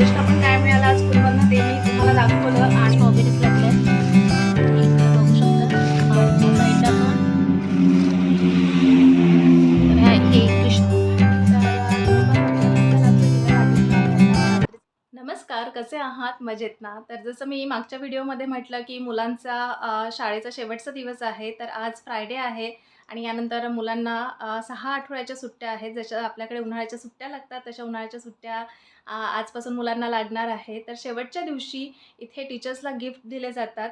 तर पण काय मिळालं आज स्कूलमधनं ते मी तुम्हाला दाखवलं. आणि स्ट्रॉबेरीज लागल्या नमस्कार कसे आहात? मजेत ना? तर जसं मी मागच्या व्हिडिओमध्ये म्हटलं की मुलांचा शाळेचा शेवटचा दिवस आहे तर आज फ्रायडे आहे. आणि यानंतर मुलांना सहा आठवड्याच्या सुट्ट्या आहेत. जशा आपल्याकडे उन्हाळ्याच्या सुट्ट्या लागतात तशा उन्हाळ्याच्या सुट्ट्या आजपासून मुलांना लागणार आहे तर शेवटच्या दिवशी इथे टीचर्सला गिफ्ट दिले जातात.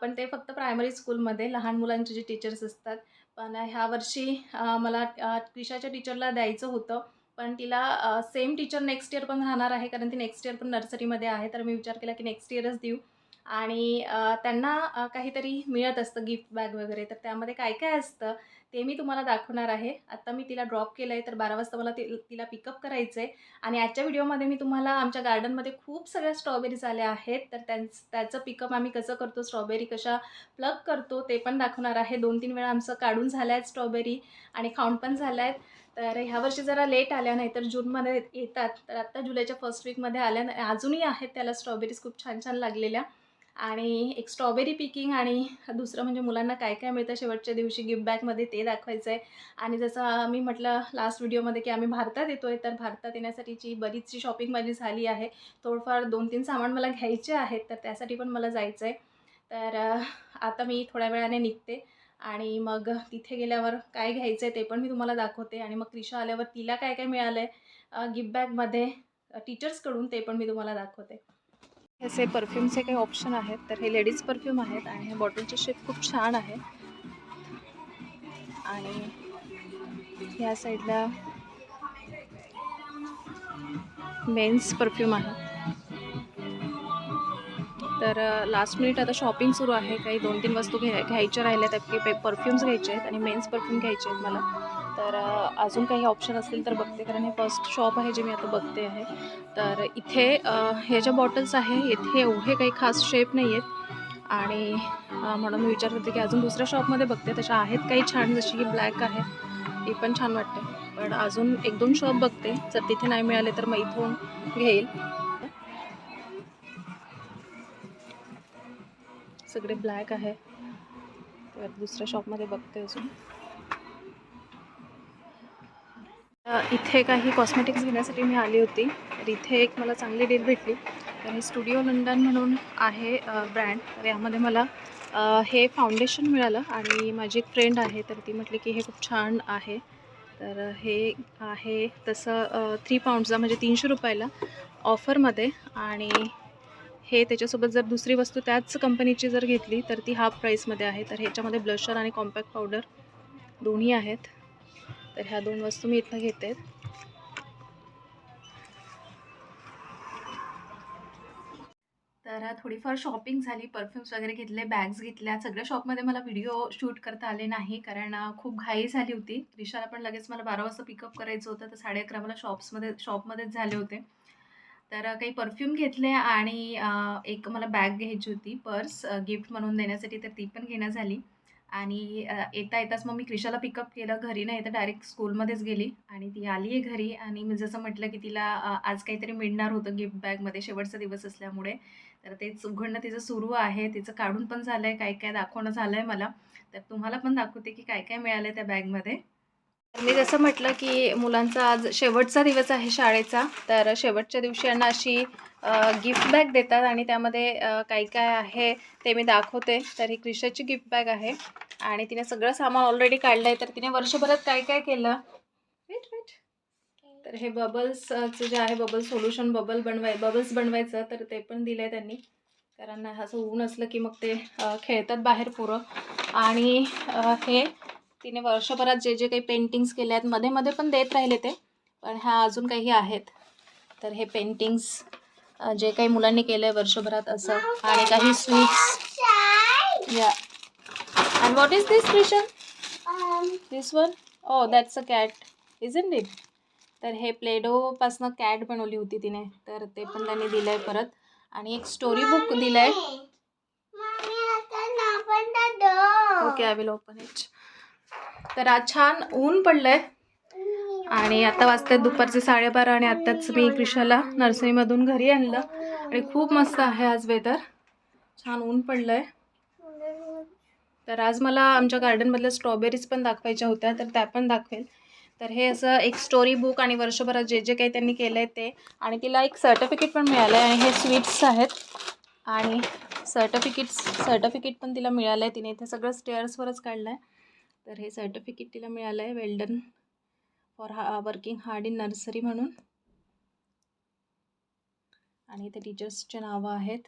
पण ते फक्त प्रायमरी स्कूलमध्ये लहान मुलांचे जे टीचर्स असतात. पण ह्या वर्षी मला क्रिशाच्या टीचरला द्यायचं होतं. पण तिला सेम टीचर नेक्स्ट इयर पण राहणार आहे. कारण ती नेक्स्ट इयर पण नर्सरीमध्ये आहे. तर मी विचार केला की नेक्स्ट इयरच देऊ. आणि त्यांना काहीतरी मिळत असतं गिफ्ट बॅग वगैरे. तर त्यामध्ये काय काय असतं ते मी तुम्हाला दाखवणार आहे. आत्ता मी तिला ड्रॉप केलं आहे तर बारा वाजता मला ति तिला पिकअप करायचं आहे आणि आजच्या व्हिडिओमध्ये मी तुम्हाला आमच्या गार्डनमध्ये खूप सगळ्या स्ट्रॉबेरीज आल्या आहेत. तर त्यांच त्याचं पिकअप आम्ही कसं करतो स्ट्रॉबेरी कशा प्लग करतो ते पण दाखवणार आहे. दोन तीन वेळा आमचं काढून झाल्या आहेत स्ट्रॉबेरी आणि खाऊन पण झाल्या. आहेत तर ह्यावर्षी जरा लेट आल्या नाही तर जूनमध्ये येतात. तर आत्ता जुलैच्या फर्स्ट वीकमध्ये आल्या नाही अजूनही आहेत त्याला स्ट्रॉबेरीज खूप छान छान लागलेल्या. आणि एक स्ट्रॉबेरी पिकिंग आणि दुसरं म्हणजे मुलांना काय काय मिळतं शेवटच्या दिवशी गिफ्ट बॅगमध्ये ते दाखवायचं आहे आणि जसं मी म्हटलं लास्ट व्हिडिओमध्ये की आम्ही भारतात येतो आहे तर भारतात येण्यासाठीची बरीचशी शॉपिंग माझी झाली आहे. थोडंफार दोन तीन सामान मला घ्यायचे आहेत तर त्यासाठी पण मला जायचं आहे तर आता मी थोड्या वेळाने निघते आणि मग तिथे गेल्यावर काय घ्यायचं आहे ते पण मी तुम्हाला दाखवते. आणि मग क्रिशा आल्यावर तिला काय काय मिळालं आहे गिफ्ट बॅगमध्ये टीचर्सकडून ते पण मी तुम्हाला दाखवते. असे परफ्यूमचे काही ऑप्शन आहेत. तर हे लेडीज परफ्यूम आहेत आणि हे बॉटलचे शेप खूप छान आहे. आणि या साईडला मेन्स परफ्यूम आहे. तर लास्ट मिनिट आता शॉपिंग सुरू आहे. काही दोन तीन वस्तू घ्या घ्यायच्या राहिल्या आहेत. काही पे परफ्यूम्स घ्यायचे आहेत आणि मेन्स परफ्यूम घ्यायचे आहेत मला. तर अजून काही ऑप्शन असतील तर बघते. कारण हे फर्स्ट शॉप आहे जे मी आता बघते आहे. तर इथे अ, ह्या ज्या बॉटल्स आहे इथे एवढे काही खास शेप नाही आहेत. आणि म्हणून मी विचार करते की अजून दुसऱ्या शॉपमध्ये बघते. तशा आहेत काही छान जशी की ब्लॅक आहे. ती पण छान वाटते. पण अजून एक दोन शॉप बघते. जर तिथे नाही मिळाले तर मग इथून घेईल. सगळे ब्लॅक आहे. तर दुसऱ्या शॉपमध्ये बघते अजून. इथे काही कॉस्मेटिक्स घेण्यासाठी मी आली होती. तर इथे एक मला चांगली डील भेटली. तर हे स्टुडिओ लंडन म्हणून आहे ब्रँड तर यामध्ये मला हे फाउंडेशन मिळालं आणि माझी एक फ्रेंड आहे तर ती म्हटली की हे खूप छान आहे. तर हे आहे तसं थ्री पाऊंडचा म्हणजे तीनशे रुपयाला ऑफरमध्ये आणि हे त्याच्यासोबत जर दुसरी वस्तू त्याच कंपनीची जर घेतली तर ती हाफ प्राईसमध्ये आहे. तर ह्याच्यामध्ये ब्लशर आणि कॉम्पॅक्ट पावडर दोन्ही आहेत. तर ह्या दोन वस्तू मी इथनं घेते तर थोडीफार शॉपिंग झाली. परफ्यूम्स वगैरे घेतले बॅग्स घेतल्या. सगळ्या शॉपमध्ये मला व्हिडिओ शूट करता आले नाही कारण खूप घाई झाली होती. रिशाला पण लगेच मला बारा वाजता पिकअप करायचं होतं. तर साडे अकरा मला शॉप्समध्ये शॉपमध्येच झाले होते. तर काही परफ्यूम घेतले आणि एक मला बॅग घ्यायची होती. पर्स गिफ्ट म्हणून देण्यासाठी तर ती पण घेणं झाली आणि येता येताच मग मी क्रिशाला पिकअप केलं. घरी नाही तर डायरेक्ट स्कूलमध्येच गेली आणि ती आली आहे घरी आणि मी जसं म्हटलं की तिला आज काहीतरी मिळणार होतं गिफ्ट बॅगमध्ये शेवटचा दिवस असल्यामुळे. तर तेच उघडणं तिचं सुरू आहे. तिचं काढून पण झालं आहे काय काय दाखवणं झालं आहे मला. तर तुम्हाला पण दाखवते की काय काय मिळालं आहे त्या बॅगमध्ये मी जसं म्हटलं की मुलांचा आज शेवटचा दिवस आहे शाळेचा तर शेवटच्या दिवशी यांना अशी गिफ्ट बॅग देतात आणि त्यामध्ये काय काय आहे ते मी दाखवते. तर ही क्रिशाची गिफ्ट बॅग आहे आणि तिने सगळं सामान ऑलरेडी काढलं आहे तर तिने वर्षभरात काय काय केलं? वेट वेट तर हे बबल्सचं जे आहे बबल सोल्युशन बबल बनवाय बबल्स बनवायचं तर ते पण दिलं आहे त्यांनी. कारण असं ऊन असलं की मग ते खेळतात बाहेर पोरं. आणि हे तिने वर्षभरात जे जे काही पेंटिंग्स केले आहेत मध्ये मध्ये पण देत राहिले ते पण ह्या अजून काही आहेत. तर हे पेंटिंग्स जे काही मुलांनी केलं आहे वर्षभरात असं आणि काही स्वीट्स या. And what is this Krishan this one oh that's a cat is in it तर हे प्लेडोपासनं कॅट बनवली होती तिने. तर ते पण त्यांनी दिलं आहे परत. आणि एक स्टोरी बुक दिलं आहे okay I will open it तर आज छान ऊन पडलं आहे आणि आता वाजतात दुपारचे साडेबारा आणि आत्ताच मी क्रिशाला नर्सरीमधून घरी आणलं. आणि खूप मस्त आहे आज वेदर छान ऊन पडलं आहे तर आज मला आमच्या गार्डनमधल्या स्ट्रॉबेरीज पण दाखवायच्या होत्या तर त्या पण दाखवेल. तर हे असं एक स्टोरी बुक आणि वर्षभरात जे जे काही त्यांनी केलं आहे ते. आणि तिला एक सर्टिफिकेट पण मिळालं आहे आणि हे स्वीट्स आहेत. आणि सर्टिफिकेट्स सर्टिफिकेट पण तिला मिळालं आहे तिने इथे सगळं स्टेअर्सवरच काढलं आहे तर हे सर्टिफिकेट तिला मिळालं आहे वेल्डन फॉर हा वर्किंग हार्ड इन नर्सरी म्हणून. आणि इथे टीचर्सचे नावं आहेत.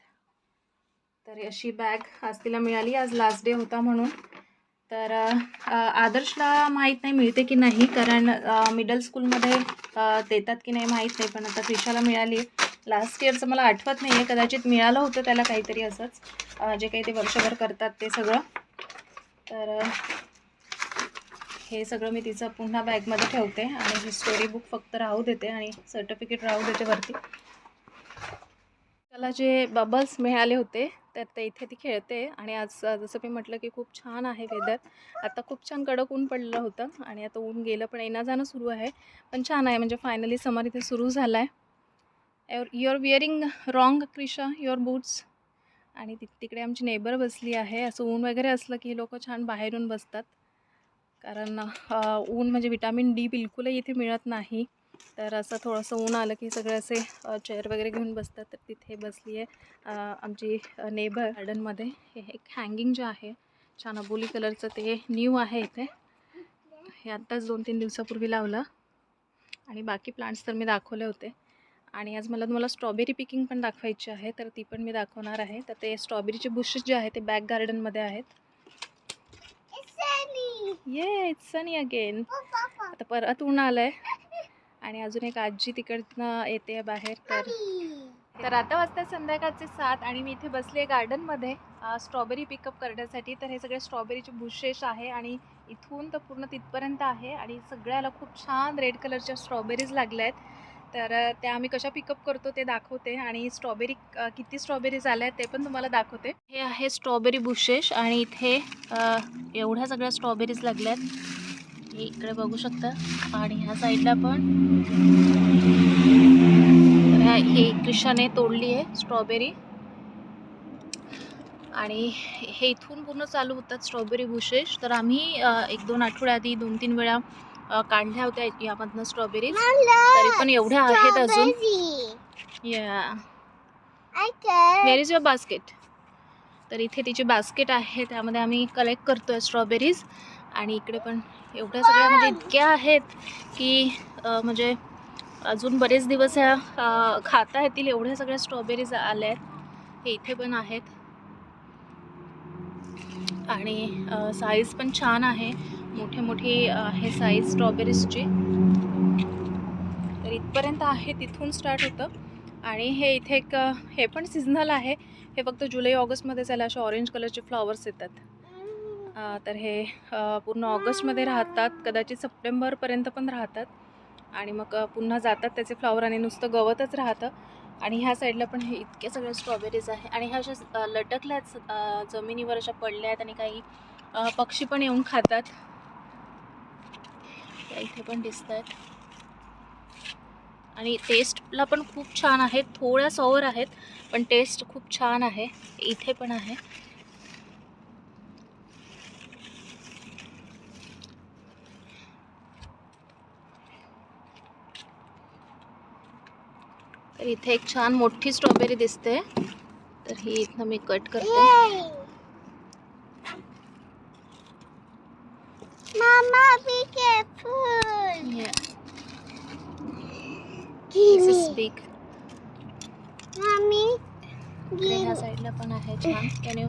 तर अशी बॅग आज तिला मिळाली. आज लास्ट डे होता म्हणून. तर आदर्शला माहीत नाही मिळते की नाही कारण मिडल स्कूलमध्ये देतात की नाही माहीत नाही पण आता क्रिशाला मिळाली. लास्ट इयरचं मला आठवत नाही आहे कदाचित मिळालं होतं त्याला काहीतरी असंच. जे काही ते वर्षभर करतात ते सगळं. तर हे सगळं मी तिचं पुन्हा बॅगमध्ये ठेवते आणि ही स्टोरी बुक फक्त राहू देते आणि सर्टिफिकेट राहू देते वरती. त्याला जे बबल्स मिळाले होते तर ते इथे ती खेळते आणि आज जसं मी म्हटलं की खूप छान आहे वेदर आता खूप छान कडक ऊन पडलेलं होतं आणि आता ऊन गेलं पण येणं जाणं सुरू आहे. पण छान आहे म्हणजे फायनली समर इथे सुरू झाला आहे you are wearing wrong Krisha your boots आणि ति तिकडे आमची नेबर बसली आहे. असं ऊन वगैरे असलं की हे लोक छान बाहेरून बसतात. कारण ऊन म्हणजे विटॅमिन डी बिलकुलही इथे मिळत नाही. तर असं थोडंसं ऊन आलं की सगळे असे चेअर वगैरे घेऊन बसतात. तर तिथे बसली आहे आमची नेबर गार्डनमध्ये हे एक हँगिंग जे आहे छान अबोली कलरचं ते न्यू आहे इथे. हे आत्ताच दोन तीन दिवसापूर्वी लावलं. आणि बाकी प्लांट्स तर मी दाखवले होते. आणि आज मला तुम्हाला स्ट्रॉबेरी पिकिंग पण दाखवायची आहे. तर ती पण मी दाखवणार आहे. तर ते स्ट्रॉबेरीचे बुशेस जे आहे ते बॅक गार्डनमध्ये आहेत. ये इट्स सनी अगेन आता परत ऊन आलं आहे आणि अजून एक आजी तिकडनं येते बाहेर तर तर आता वाजता संध्याकाळचे सात आणि मी इथे बसली आहे गार्डनमध्ये स्ट्रॉबेरी पिकअप करण्यासाठी. तर हे सगळे स्ट्रॉबेरीचे बुशेस आहे आणि इथून तर पूर्ण तिथपर्यंत आहे आणि सगळ्याला खूप छान रेड कलरच्या स्ट्रॉबेरीज लागल्या आहेत तर त्या आम्ही कशा पिकअप करतो ते दाखवते आणि स्ट्रॉबेरी किती स्ट्रॉबेरीज आल्या आहेत ते पण तुम्हाला दाखवते. हे आहे स्ट्रॉबेरी बुशेश आणि इथे एवढ्या सगळ्या स्ट्रॉबेरीज लागल्या आहेत हे इकडे बघू शकता. आणि ह्या साईडला पण. तर ह्या- हे क्रिशाने तोडली आहे स्ट्रॉबेरी आणि हे इथून पूर्ण चालू होतात स्ट्रॉबेरी बुशेश तर आम्ही एक दोन आठवड्याआधी दोन तीन वेळा काढल्या होत्या यामधनं स्ट्रॉबेरीज तरी पण एवढ्या आहेत अजून. या वेर इज युअर बास्केट तर इथे तिची बास्केट आहे त्यामध्ये आम्ही कलेक्ट करतोय स्ट्रॉबेरीज आणि इकडे पण एवढ्या सगळ्या म्हणजे इतक्या आहेत की म्हणजे अजून बरेच दिवस ह्या खाता येतील एवढ्या सगळ्या स्ट्रॉबेरीज आल्या आहेत. हे इथे पण आहेत. आणि साईज पण छान आहे. मोठी मोठी आहे साईज स्ट्रॉबेरीजची तर इथपर्यंत आहे तिथून स्टार्ट होतं. आणि हे इथे एक हे पण सिझनल आहे. हे फक्त जुलै ऑगस्टमध्येच याला असे ऑरेंज कलरचे फ्लॉवर्स येतात. तर हे पूर्ण ऑगस्टमध्ये राहतात. कदाचित सप्टेंबरपर्यंत पण राहतात. आणि मग पुन्हा जातात त्याचे फ्लॉवर आणि नुसतं गवतच राहतं. आणि ह्या साईडला पण हे इतक्या सगळ्या स्ट्रॉबेरीज आहे. आणि ह्या अशा लटकल्या लटकल्याच जमिनीवर अशा पडल्या आहेत आणि काही पक्षी पण येऊन खातात. त्या इथे पण दिसत आहेत आणि टेस्टला पण खूप छान आहेत. थोड्या सॉवर आहेत पण टेस्ट खूप छान आहे. इथे पण आहे. तर इथे एक छान मोठी स्ट्रॉबेरी दिसते. तर ही इथनं मी कट करते. आहे छान. Can you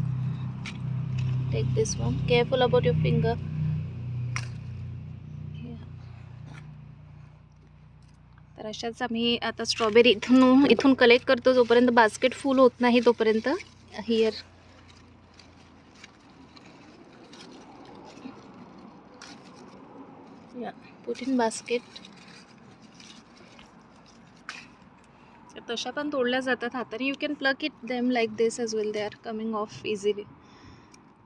take this one careful about your finger तर अशाच आम्ही आता स्ट्रॉबेरी इथून इथून कलेक्ट करतो. जोपर्यंत बास्केट फुल होत नाही तोपर्यंत हिअर या पुट इन बास्केट तशा पण तोडल्या जातात हाताने. You can pluck it them like this as well they are coming off easily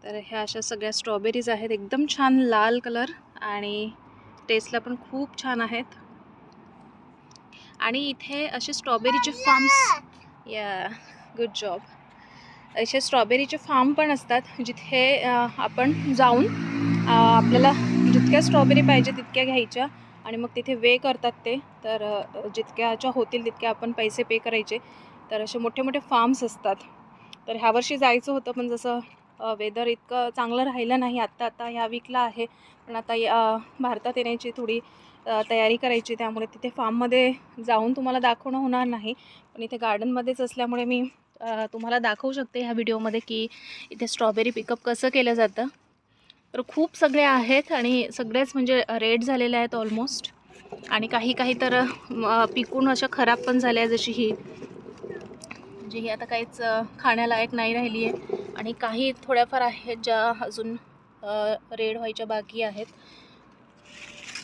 तर ह्या अशा सगळ्या स्ट्रॉबेरीज आहेत. एकदम छान लाल कलर आणि टेस्टला पण खूप छान आहेत. आणि इथे असे स्ट्रॉबेरीचे फार्म्स या गुड जॉब असे स्ट्रॉबेरीचे फार्म पण असतात जिथे आपण जाऊन आपल्याला जितक्या स्ट्रॉबेरी पाहिजे तितक्या घ्यायच्या. आणि मग तिथे वे करतात ते. तर जितक्याच्या होतील तितके आपण पैसे पे करायचे. तर असे मोठे मोठे फार्म्स असतात. तर ह्या वर्षी जायचं होतं पण जसं वेदर इतकं चांगलं राहिलं नाही. आत्ता आता ह्या वीकला आहे. पण आता या भारतात येण्याची थोडी तयारी करायची. त्यामुळे तिथे फार्ममध्ये जाऊन तुम्हाला दाखवणं होणार नाही. पण इथे गार्डनमध्येच असल्यामुळे मी तुम्हाला दाखवू शकते ह्या व्हिडिओमध्ये की इथे स्ट्रॉबेरी पिकअप कसं केलं जातं. तर खूप सगळे आहेत आणि सगळेच म्हणजे रेड झालेले आहेत ऑलमोस्ट आणि काही काही तर पिकून अशा खराब पण झाल्या जशी ही. म्हणजे ही आता काहीच खाण्यालायक नाही राहिली आहे. आणि काही थोड्याफार आहेत ज्या अजून रेड व्हायच्या बाकी आहेत.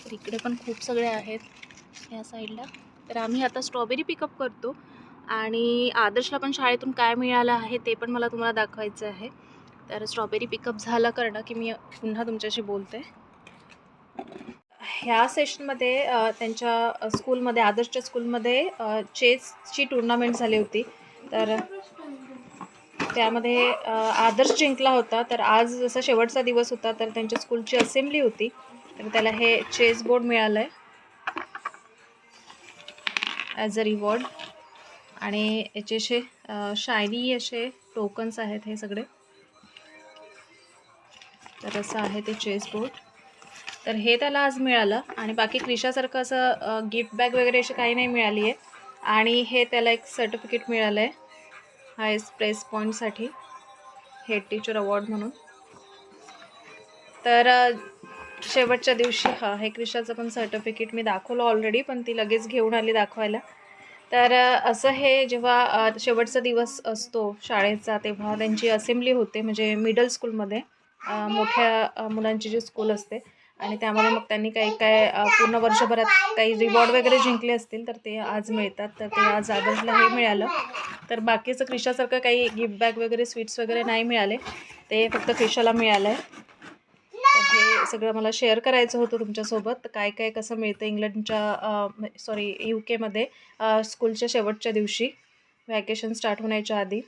तर इकडे पण खूप सगळे आहेत ह्या साईडला तर आम्ही आता स्ट्रॉबेरी पिकअप करतो. आणि आदर्शला पण शाळेतून काय मिळालं आहे ते पण मला तुम्हाला दाखवायचं आहे. तर स्ट्रॉबेरी पिकअप झालं करणं की मी पुन्हा तुमच्याशी बोलते. ह्या सेशनमध्ये त्यांच्या स्कूलमध्ये आदर्शच्या स्कूलमध्ये चेसची टुर्नामेंट झाली होती. तर त्यामध्ये आदर्श जिंकला होता. तर आज जसा शेवटचा दिवस होता तर त्यांच्या स्कूलची असेंब्ली होती. तर त्याला हे चेस बोर्ड मिळालं आहे ॲज अ रिवॉर्ड आणि याचे असे शायनी असे टोकन्स आहेत हे सगळे. तर असं आहे ते चेस बोर्ड तर हे त्याला आज मिळालं आणि बाकी क्रिशासारखं असं गिफ्ट बॅग वगैरे अशी काही नाही मिळाली आहे आणि हे त्याला एक सर्टिफिकेट मिळालं आहे हायस्ट प्रेस पॉईंटसाठी हेड टीचर अवॉर्ड म्हणून. तर शेवटच्या दिवशी हा हे क्रिशाचं पण सर्टिफिकेट मी दाखवलं ऑलरेडी पण ती लगेच घेऊन आली दाखवायला. तर असं हे जेव्हा शेवटचा दिवस असतो शाळेचा तेव्हा त्यांची असेंब्ली होते म्हणजे मिडल स्कूलमध्ये मोठ्या मुलांची जी स्कूल असते आणि त्यामध्ये मग त्यांनी काही काय पूर्ण वर्षभरात काही रिवॉर्ड वगैरे जिंकले असतील तर ते आज मिळतात. तर ते आज आदर्शला हे मिळालं. तर बाकीचं क्रिशासारखं काही गिफ्ट बॅग वगैरे स्वीट्स वगैरे नाही मिळाले. ते फक्त क्रिशाला मिळालं आहे हे सगळं मला शेअर करायचं होतं तुमच्यासोबत. काय काय कसं मिळतं इंग्लंडच्या सॉरी यू केमध्ये स्कूलच्या शेवटच्या दिवशी. व्हॅकेशन स्टार्ट होण्याच्या आधी.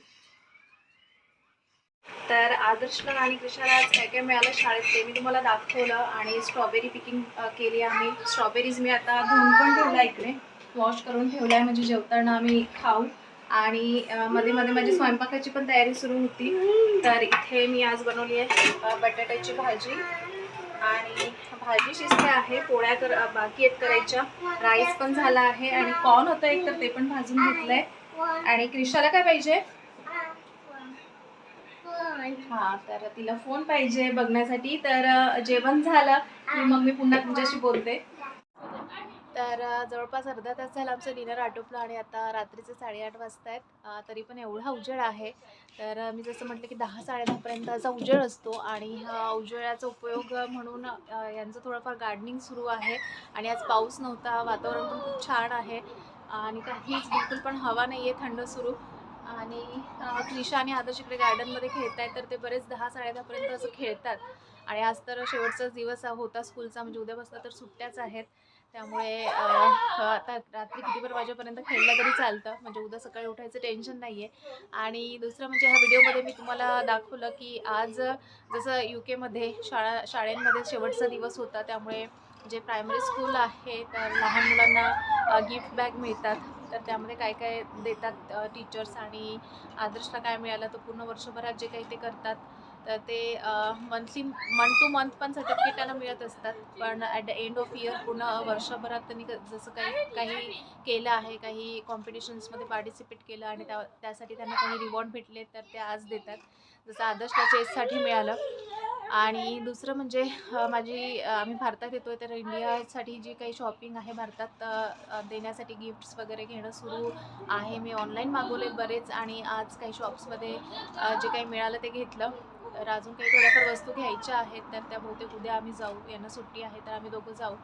तर आदर्शला आणि कृषाला आज काय काय मिळालं शाळेत ते मी तुम्हाला दाखवलं आणि स्ट्रॉबेरी पिकिंग केली आम्ही. स्ट्रॉबेरीज मी आता धुवून पण ठेवला इकडे. वॉश करून ठेवला आहे म्हणजे जेवताना आम्ही खाऊ. आणि मध्ये मध्ये माझी स्वयंपाकाची पण तयारी सुरू होती. तर इथे मी आज बनवली आहे बटाट्याची भाजी. आणि भाजी शिजते आहे पोळ्या कर बाकी आहेत करायच्या. राईस पण झाला आहे आणि कॉर्न होतं एक तर ते पण भाजून घेतलंय. आणि क्रिशाला काय पाहिजे? हा तर तिला फोन पाहिजे बघण्यासाठी. तर जेवण झालं की मग मी पुन्हा तुमच्याशी बोलते. तर जवळपास अर्धा तास झाला आमचं डिनर आटोपलं आणि आता रात्रीचे साडेआठ वाजता आहेत तरी पण एवढा उजेड आहे. तर मी जसं म्हटलं की दहा साडेदहापर्यंत असा उजेड असतो आणि हा उजेडाचा उपयोग म्हणून यांचं थोडंफार गार्डनिंग सुरू आहे. आणि आज पाऊस नव्हता वातावरण पण खूप छान आहे. आणि काहीच बिलकुल पण हवा नाही आहे थंड सुरू. आणि क्रिशा त्रिशा आणि आदर्श इकडे गार्डनमध्ये खेळत आहेत तर ते बरेच दहा साडेदहापर्यंत असं खेळतात. आणि आज तर शेवटचाच दिवस होता स्कूलचा म्हणजे उद्यापासून तर सुट्ट्याच आहेत. त्यामुळे आता रात्री किती वाजेपर्यंत खेळलं तरी चालतं. म्हणजे उद्या सकाळी उठायचं टेन्शन नाही आहे आणि दुसरं म्हणजे ह्या व्हिडिओमध्ये मी तुम्हाला दाखवलं की आज जसं यू केमध्ये शाळा शाळेंमध्ये शेवटचा दिवस होता. त्यामुळे जे प्रायमरी स्कूल आहे तर लहान मुलांना गिफ्ट बॅग मिळतात. तर त्यामध्ये काय काय देतात टीचर्स आणि आदर्शला काय मिळालं तर पूर्ण वर्षभरात जे काही ते करतात तर ते मंथली मंथ टू मंथ पण सर्टिफिकेट त्यांना मिळत असतात. पण at the end of year पूर्ण वर्षभरात त्यांनी क- जसं काही काही केलं आहे काही कॉम्पिटिशन्समध्ये पार्टिसिपेट केलं आणि त्या त्यासाठी त्यांना काही रिवॉर्ड भेटले तर ते आज देतात. जसं आदर्शला चेससाठी मिळालं. आणि दुसरं म्हणजे माझी आम्ही भारतात येतो आहे तर इंडियासाठी जी काही शॉपिंग आहे भारतात देण्यासाठी गिफ्ट्स वगैरे घेणं सुरू आहे. मी ऑनलाईन मागवले बरेच आणि आज काही शॉप्समध्ये जे काही मिळालं ते घेतलं. तर अजून काही थोड्याफार वस्तू घ्यायच्या आहेत तर त्या बहुतेक उद्या आम्ही जाऊ. यांना सुट्टी आहे तर आम्ही दोघं जाऊ.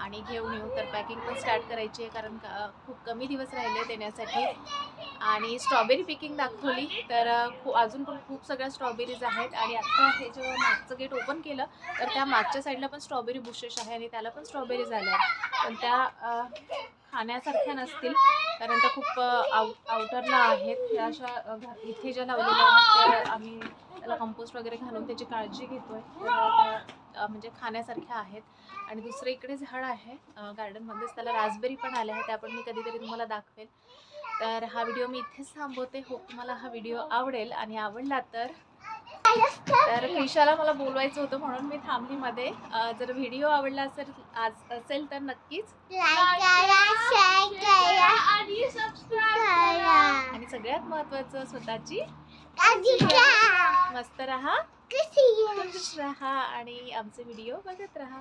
आणि घेऊन येऊ. तर पॅकिंग पण स्टार्ट करायची आहे कारण का खूप कमी दिवस राहिले देण्यासाठी. आणि स्ट्रॉबेरी पिकिंग दाखवली. तर खू अजून पण खूप सगळ्या स्ट्रॉबेरीज आहेत. आणि आत्ता हे जेव्हा मागचं गेट ओपन केलं तर त्या मागच्या साईडला पण स्ट्रॉबेरी बुशेस आहे आणि त्याला पण स्ट्रॉबेरी झाल्या पण त्या खाण्यासारख्या नसतील. कारण त्या खूप आउ आउट आउटरला आहेत. त्या अशा इथे ज्या लावलेल्या आहेत त्या आम्ही त्याला कंपोस्ट वगैरे घालून त्याची काळजी घेतोय. म्हणजे खाण्यासारख्या आहेत. आणि दुसरं इकडे झाड आहे गार्डनमध्येच त्याला रासबेरी पण आल्या आहेत. त्या पण मी कधीतरी तुम्हाला दाखवेल. तर हा व्हिडिओ मी इथेच थांबवते. होप तुम्हाला हा व्हिडिओ आवडेल आणि आवडला तर तर क्रिशाला मला बोलवायचं होतं म्हणून मी थांबली मध्ये. जर व्हिडिओ आवडला असेल आज असेल तर नक्कीच. आणि सगळ्यात महत्वाचं स्वतःची मस्त राहा. खुश राहा आणि आमचे व्हिडिओ बघत राहा.